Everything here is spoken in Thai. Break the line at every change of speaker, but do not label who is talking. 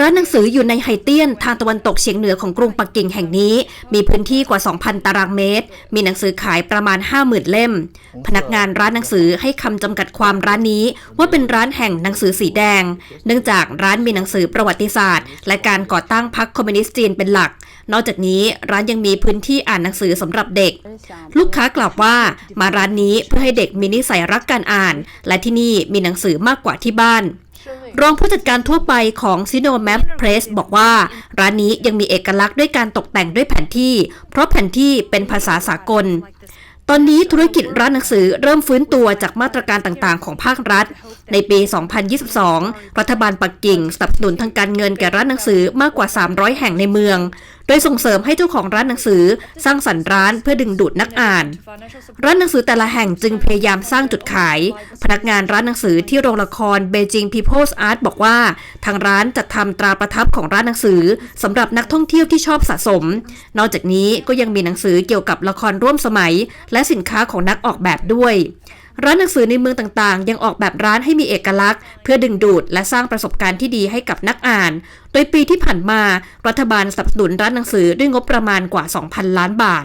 ร้านหนังสืออยู่ในไฮเตียนทางตะวันตกเฉียงเหนือของกรุงปักกิ่งแห่งนี้ มีพื้นที่กว่า 2,000 ตารางเมตร มีหนังสือขายประมาณ 50,000 เล่ม พนักงานร้านหนังสือให้คำจำกัดความร้านนี้ ว่าเป็นร้านแห่งหนังสือสีแดง เนื่องจากร้านมีหนังสือประวัติศาสตร์ และการก่อตั้งพรรคคอมมิวนิสต์จีนเป็นหลัก นอกจากนี้ร้านยังมีพื้นที่อ่านหนังสือสำหรับเด็ก ลูกค้ากล่าวว่ามาร้านนี้เพื่อให้เด็กมีนิสัยรักการอ่าน และที่นี่มีหนังสือมากกว่าที่บ้าน รองผู้จัดการทั่วไปของ s i n o m a p Press บอกว่า ร้านนี้ยังมีเอกลักษณ์ด้วยการตกแต่งด้วยแผนที่ เพราะแผนที่เป็นภาษาสากล ตอนนี้ธุรกิจร้านหนังสือเริ่มฟื้นตัวจากมาตรการต่างๆ ของภาครัฐ ในปี 2022 รัฐบาลปักกิ่งสนับสนุนทางการเงินแก่ร้านหนังสือมากกว่า 300 แห่งในเมือง โดยส่งเสริมให้เจ้าของร้านหนังสือสร้างสรรค์ร้านเพื่อดึงดูดนักอ่าน ร้านหนังสือแต่ละแห่งจึงพยายามสร้างจุดขาย พนักงานร้านหนังสือที่โรงละคร Beijing People's Art บอกว่า ทางร้านจัดทำตราประทับของร้านหนังสือสำหรับนักท่องเที่ยวที่ชอบสะสม นอกจากนี้ก็ยังมีหนังสือเกี่ยวกับละครร่วมสมัย และสินค้าของนักออกแบบด้วย ร้านหนังสือในเมืองต่างๆ ยังออกแบบร้านให้มีเอกลักษณ์ เพื่อดึงดูดและสร้างประสบการณ์ที่ดีให้กับนักอ่าน โดยปีที่ผ่านมา รัฐบาลสนับสนุนร้านหนังสือด้วยงบประมาณกว่า 2,000 ล้านบาท